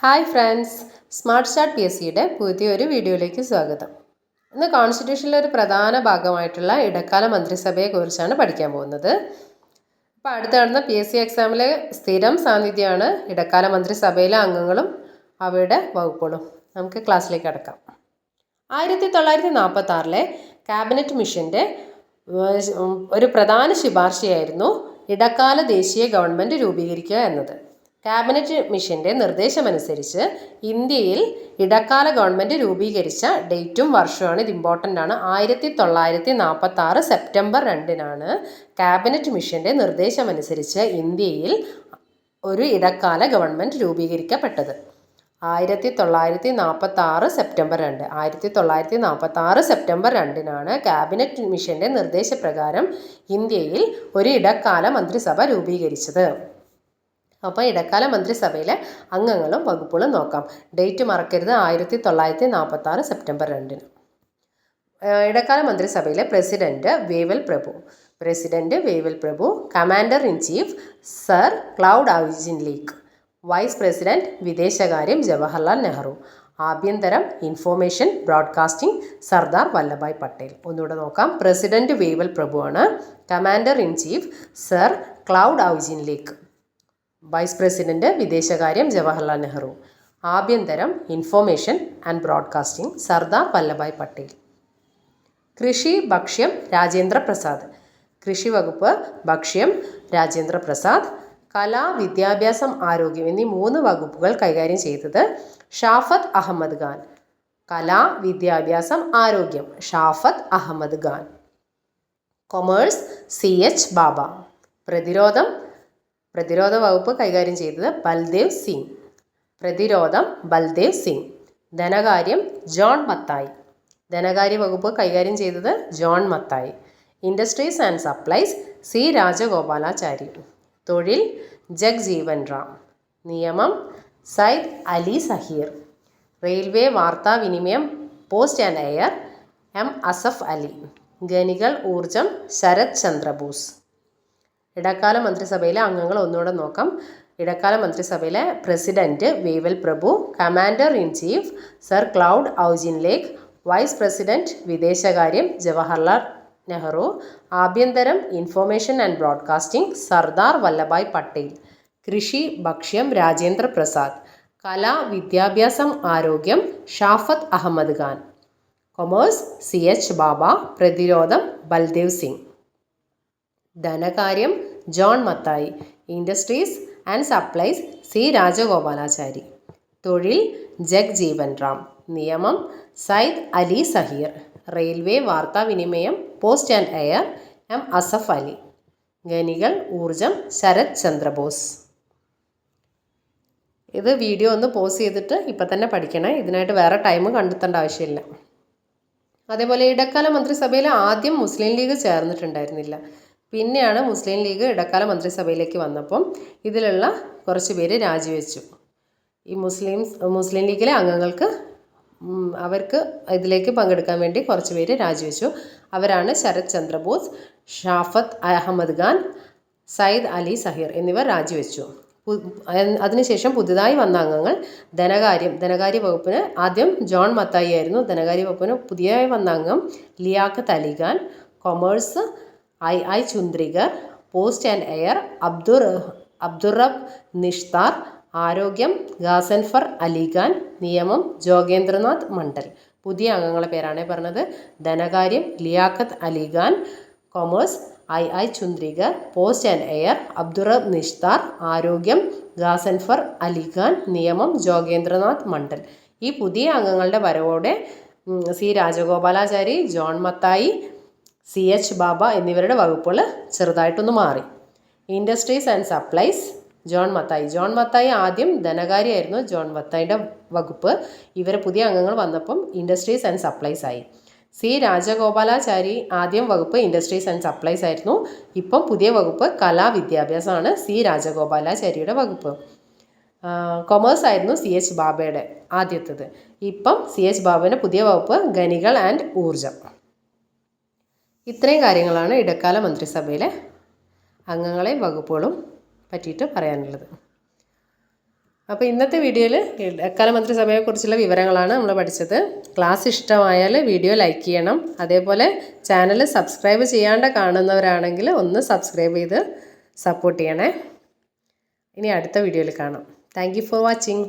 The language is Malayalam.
Hi friends. Smart start P S സിയുടെ പുതിയൊരു വീഡിയോയിലേക്ക് സ്വാഗതം. ഇന്ന് കോൺസ്റ്റിറ്റ്യൂഷനിലെ ഒരു പ്രധാന ഭാഗമായിട്ടുള്ള ഇടക്കാല മന്ത്രിസഭയെക്കുറിച്ചാണ് പഠിക്കാൻ പോകുന്നത്. ഇപ്പോൾ അടുത്ത് നടന്ന പി എസ് സി എക്സാമിലെ സ്ഥിരം സാന്നിധ്യമാണ് ഇടക്കാല മന്ത്രിസഭയിലെ അംഗങ്ങളും അവയുടെ വകുപ്പുകളും. നമുക്ക് ക്ലാസ്സിലേക്ക് അടക്കാം. ആയിരത്തി തൊള്ളായിരത്തി നാൽപ്പത്തി ആറിലെ ക്യാബിനറ്റ് മിഷന്റെ ഒരു പ്രധാന ശുപാർശയായിരുന്നു ഇടക്കാല ദേശീയ ഗവൺമെന്റ് രൂപീകരിക്കുക എന്നത്. ക്യാബിനറ്റ് മിഷന്റെ നിർദ്ദേശമനുസരിച്ച് ഇന്ത്യയിൽ ഇടക്കാല ഗവൺമെന്റ് രൂപീകരിച്ച ഡേറ്റും വർഷമാണ് ഇത് ഇമ്പോർട്ടന്റ് ആണ്. ആയിരത്തി തൊള്ളായിരത്തി നാൽപ്പത്തി ആറ് സെപ്റ്റംബർ രണ്ടിനാണ് ക്യാബിനറ്റ് മിഷന്റെ നിർദ്ദേശമനുസരിച്ച് ഇന്ത്യയിൽ ഒരു ഇടക്കാല ഗവൺമെന്റ് രൂപീകരിക്കപ്പെട്ടത്. ആയിരത്തി തൊള്ളായിരത്തി നാൽപ്പത്തി ആറ് സെപ്റ്റംബർ രണ്ട് ആയിരത്തി തൊള്ളായിരത്തി നാൽപ്പത്തി ആറ് സെപ്റ്റംബർ രണ്ടിനാണ് ക്യാബിനറ്റ് മിഷന്റെ നിർദ്ദേശപ്രകാരം ഇന്ത്യയിൽ ഒരു ഇടക്കാല മന്ത്രിസഭ രൂപീകരിച്ചത്. അപ്പോൾ ഇടക്കാല മന്ത്രിസഭയിലെ അംഗങ്ങളും വകുപ്പുകളും നോക്കാം. ഡേറ്റ് മറക്കരുത്. ആയിരത്തി തൊള്ളായിരത്തി നാൽപ്പത്തി ആറ് സെപ്റ്റംബർ രണ്ടിന്. ഇടക്കാല മന്ത്രിസഭയിലെ പ്രസിഡന്റ് വേവൽ പ്രഭു. President Wavell Prabhu commander in chief sir Claude Auchinleck vice president വിദേശകാര്യം Jawaharlal Nehru ആഭ്യന്തരം ഇൻഫോർമേഷൻ ബ്രോഡ്കാസ്റ്റിംഗ് സർദാർ വല്ലഭായ് പട്ടേൽ. ഒന്നുകൂടെ നോക്കാം. President Wavell പ്രഭുവാണ് commander in chief sir Claude Auchinleck vice president വിദേശകാര്യം Jawaharlal Nehru. ആഭ്യന്തരം information and broadcasting Sardar Vallabhbhai Patel. കൃഷി ഭക്ഷ്യം രാജേന്ദ്ര പ്രസാദ്. കൃഷി വകുപ്പ് ഭക്ഷ്യം രാജേന്ദ്ര പ്രസാദ്. കല വിദ്യാഭ്യാസം ആരോഗ്യം എന്നീ മൂന്ന് വകുപ്പുകൾ കൈകാര്യം ചെയ്തത് ഷാഫത്ത് അഹമ്മദ് ഖാൻ. കല വിദ്യാഭ്യാസം ആരോഗ്യം. Shafaat Ahmad Khan. Commerce C H Bhabha. പ്രതിരോധം പ്രതിരോധ വകുപ്പ് കൈകാര്യം ചെയ്തത് ബൽദേവ് സിംഗ്. പ്രതിരോധം ബൽദേവ് സിംഗ്. ധനകാര്യം ജോൺ മത്തായി. ധനകാര്യ വകുപ്പ് കൈകാര്യം ചെയ്തത് John Mathai. Industries and supplies C Rajagopalachari. തൊഴിൽ ജഗ്ജീവൻ റാം. നിയമം Syed Ali Zaheer. Railway വാർത്താവിനിമയം post and air M Asaf Ali. ഖനികൾ ഊർജം ശരത് ചന്ദ്രബോസ്. ഇടക്കാല മന്ത്രിസഭയിലെ അംഗങ്ങൾ ഒന്നുകൂടെ നോക്കാം. ഇടക്കാല മന്ത്രിസഭയിലെ president Wavell Prabhu commander in chief sir Claude Auchinleck vice president വിദേശകാര്യം Jawaharlal Nehru ആഭ്യന്തരം information and broadcasting Sardar Vallabhbhai Patel കൃഷി ഭക്ഷ്യം രാജേന്ദ്ര പ്രസാദ് കല വിദ്യാഭ്യാസം ആരോഗ്യം Shafaat Ahmad Khan commerce C H Bhabha പ്രതിരോധം ബൽദേവ് സിംഗ്. ധനകാര്യം John Mathai industries and supplies C Rajagopalachari. തൊഴിൽ ജഗ്ജീവൻ റാം. നിയമം Syed Ali Zaheer. Railway വാർത്താവിനിമയം post and air M Asaf Ali. ഖനികൾ ഊർജം ശരത് ചന്ദ്രബോസ് ഇത് വീഡിയോ ഒന്ന് പോസ് ചെയ്തിട്ട് ഇപ്പം തന്നെ പഠിക്കണേ. ഇതിനായിട്ട് വേറെ ടൈം കണ്ടെത്തേണ്ട ആവശ്യമില്ല. അതേപോലെ ഇടക്കാല മന്ത്രിസഭയിൽ ആദ്യം മുസ്ലിം ലീഗ് ചേർന്നിട്ടുണ്ടായിരുന്നില്ല. പിന്നെയാണ് മുസ്ലിം ലീഗ് ഇടക്കാല മന്ത്രിസഭയിലേക്ക് വന്നപ്പം ഇതിലുള്ള കുറച്ച് പേര് രാജിവെച്ചു. ഈ മുസ്ലിംസ് മുസ്ലിം ലീഗിലെ അംഗങ്ങൾക്ക് അവർക്ക് ഇതിലേക്ക് പങ്കെടുക്കാൻ വേണ്ടി കുറച്ച് പേര് രാജിവെച്ചു. അവരാണ് ശരത് ചന്ദ്രബോസ് ഷാഫത്ത് അഹമ്മദ് ഖാൻ സയ്യിദ് അലി സഹീർ എന്നിവർ രാജിവെച്ചു. അതിനുശേഷം പുതുതായി വന്ന അംഗങ്ങൾ ധനകാര്യം ധനകാര്യ വകുപ്പിന് ആദ്യം ജോൺ മത്തായി ആയിരുന്നു. ധനകാര്യ വകുപ്പിന് പുതിയതായി വന്ന അംഗം Liaquat Ali Khan commerce I I Chundrigar post and air Abdur Abdurab Nishtar ആരോഗ്യം ഗാസൻഫർ അലിഖാൻ നിയമം ജോഗേന്ദ്രനാഥ് മണ്ഡൽ. പുതിയ അംഗങ്ങളെ പേരാണ് പറഞ്ഞത്. ധനകാര്യം Liaquat Alikhan commerce I I Chundrigar post and air Abdurab Nishtar ആരോഗ്യം ഗാസൻഫർ അലിഖാൻ നിയമം ജോഗേന്ദ്രനാഥ് മണ്ഡൽ. ഈ പുതിയ അംഗങ്ങളുടെ വരവോടെ C Rajagopalachari John Mathai C H Bhabha എന്നിവരുടെ വകുപ്പുകൾ ചെറുതായിട്ടൊന്ന് മാറി. Industries and supplies John Mathai. John Mathai ആദ്യം ധനകാരിയായിരുന്നു. ജോൺ മത്തായിയുടെ വകുപ്പ് ഇവരെ പുതിയ അംഗങ്ങൾ വന്നപ്പം ഇൻഡസ്ട്രീസ് ആൻഡ് സപ്ലൈസ് ആയി. സി രാജഗോപാലാചാരി ആദ്യം വകുപ്പ് ഇൻഡസ്ട്രീസ് ആൻഡ് സപ്ലൈസ് ആയിരുന്നു. ഇപ്പം പുതിയ വകുപ്പ് കലാ വിദ്യാഭ്യാസമാണ് സി രാജഗോപാലാചാരിയുടെ വകുപ്പ്. കൊമേഴ്സ് ആയിരുന്നു സി എച്ച് ബാബയുടെ ആദ്യത്തേത്. ഇപ്പം സി എച്ച് ബാബയുടെ പുതിയ വകുപ്പ് ഖനികൾ ആൻഡ് ഊർജം ഇത്രയും കാര്യങ്ങളാണ് ഇടക്കാല മന്ത്രിസഭയിലെ അംഗങ്ങളെയും വകുപ്പുകളും പറ്റിയിട്ട് പറയാനുള്ളത്. അപ്പോൾ ഇന്നത്തെ വീഡിയോയിൽ ഇടക്കാല മന്ത്രിസഭയെക്കുറിച്ചുള്ള വിവരങ്ങളാണ് നമ്മൾ പഠിച്ചത്. ക്ലാസ് ഇഷ്ടമായാൽ വീഡിയോ ലൈക്ക് ചെയ്യണം. അതേപോലെ ചാനൽ സബ്സ്ക്രൈബ് ചെയ്യാണ്ട് കാണുന്നവരാണെങ്കിൽ ഒന്ന് സബ്സ്ക്രൈബ് ചെയ്ത് സപ്പോർട്ട് ചെയ്യണേ. ഇനി അടുത്ത വീഡിയോയിൽ കാണാം. Thank for watching.